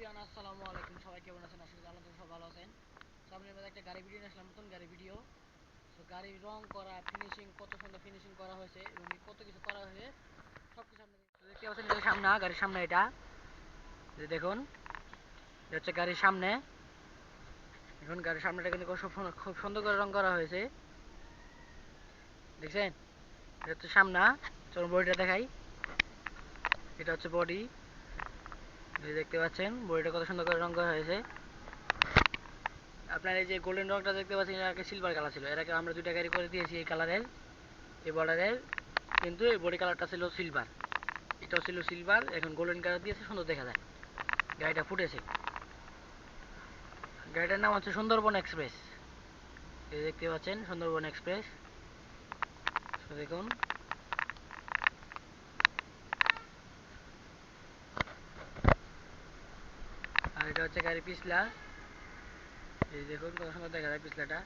Everyone আসসালামু আলাইকুম। সবাই কেমন আছেন? আসলে আল্লাহ সব ভালো আছেন। তো আপনি একটা গাড়ি ভিডিও আসলাম, নতুন গাড়ি ভিডিও। তো গাড়ির রং করা ফিনিশিং কত সুন্দর ফিনিশিং করা হয়েছে এবং কত কিছু করা হয়েছে সব কিছু আপনি দেখতে পাচ্ছেন এটা সামনে, গাড়ির সামনে এটা। যে দেখুন হচ্ছে গাড়ির সামনে। এখন গাড়ির সামনেটা কিন্তু খুব সুন্দর করে রং করা হয়েছে। দেখছেন? এটা হচ্ছে সামনা, চলুন বডিটা দেখাই। এটা হচ্ছে বডি। এই দেখতে পাচ্ছেন, বডিটা কত সুন্দর করে রং করা হয়েছে। আপনার এই যে গোল্ডেন রংটা দেখতে পাচ্ছেন, এর আগে সিলভার কালার ছিল। আগে আমরা দুইটা গাড়ি করে দিয়েছি এই কালারের এই বর্ডারের কিন্তু এই বডি কালারটা ছিল সিলভার এটাও ছিল সিলভার এখন গোল্ডেন কালার দিয়েছে, সুন্দর দেখা যায়। গাড়িটা ফুটেছে। গাড়িটার নাম হচ্ছে সুন্দরবন এক্সপ্রেস এই দেখতে পাচ্ছেন, সুন্দরবন এক্সপ্রেস দেখুন এটা হচ্ছে গাড়ি পিছলা। এই দেখুন কত সুন্দর দেখা যায় পিছলাটা।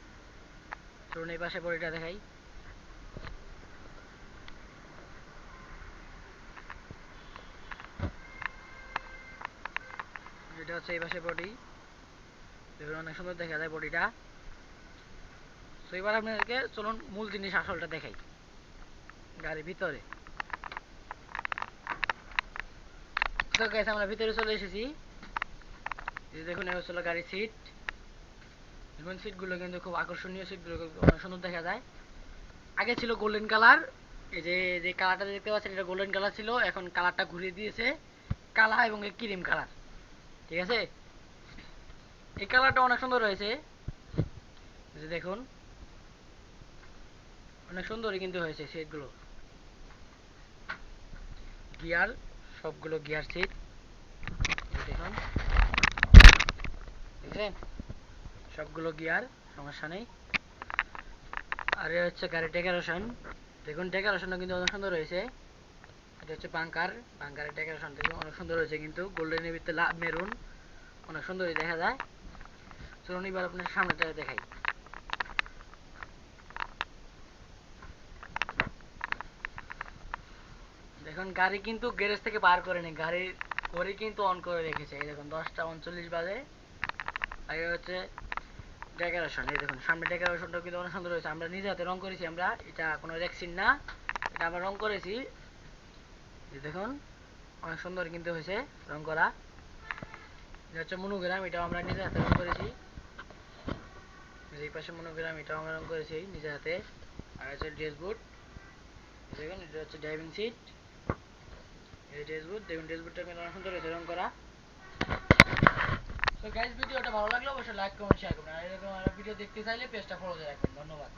চলুন এই পাশে বডিটা দেখাই। এটা হচ্ছে এই পাশে বডি। দেখুন অনেক সুন্দর দেখা যায় বডিটা। তো এবার আপনাদেরকে চলুন মূল জিনিস, আসলটা দেখাই। গাড়ির ভিতরে। তো গাইস আমরা ভিতরে চলে এসেছি। দেখুন এবার ছিল গাড়ির সিট দেখুন সিটগুলো কিন্তু খুব আকর্ষণীয় সিটগুলো অনেক সুন্দর দেখা যায়। আগে ছিল গোল্ডেন কালার এই যে যে কালারটা দেখতে পাচ্ছেন, এটা গোল্ডেন কালার ছিল। এখন কালারটা ঘুরিয়ে দিয়েছে কালা এবং ক্রিম কালার ঠিক আছে? এই কালারটা অনেক সুন্দর হয়েছে। যে দেখুন, অনেক সুন্দরই কিন্তু হয়েছে সিটগুলো গিয়ার সবগুলো গিয়ার সিট দেখুন। দেখছেন সবগুলো গিয়ার, সমস্যা নেই। আর এ হচ্ছে গাড়ির ডেকোরেশন দেখুন ডেকোরেশনটা কিন্তু অনেক সুন্দর হয়েছে। এটা হচ্ছে বাঙ্কার বাঙ্কারের ডেকোরেশন দেখুন অনেক সুন্দর হয়েছে কিন্তু। গোল্ডেনের ভিতরে লাভ মেরুন। অনেক সুন্দরই দেখা যায়। চলুন এবার আপনার সামনেটা দেখাই। দেখুন, গাড়ি কিন্তু গ্যারেজ থেকে বার করে নেই। গাড়ির ঘড়ি কিন্তু অন করে রেখেছে। এই দেখুন, দশটা, উনচল্লিশ বাজে। এই হচ্ছে ডেকোরেশন এই দেখুন, সামনে ডেকোরেশনটা কিন্তু অনেক সুন্দর হয়েছে। আমরা নিজে হাতে রং করেছি আমরা, এটা কোনো রেক্সিন না, এটা আমরা রং করেছি। দেখুন, অনেক সুন্দর কিন্তু হয়েছে রং করা। এটা হচ্ছে মনোগ্রাম, এটাও আমরা নিজে হাতে রং করেছি। এই পাশে মনোগ্রাম, এটাও আমরা রং করেছি নিজে হাতে। আর হচ্ছে ড্রেস বুট দেখুন, এটা হচ্ছে ড্রাইভিং সিট এই ড্রেস বুট দেখুন ড্রেস বুটটা কিন্তু অনেক সুন্দর হয়েছে রং করা। তো গাইজ ভিডিওটা ভালো লাগলে অবশ্যই লাইক কমেন্ট শেয়ার করবেন। আর এরকম ভিডিও দেখতে চাইলে পেজটা ফলো দিয়ে রাখবেন। ধন্যবাদ।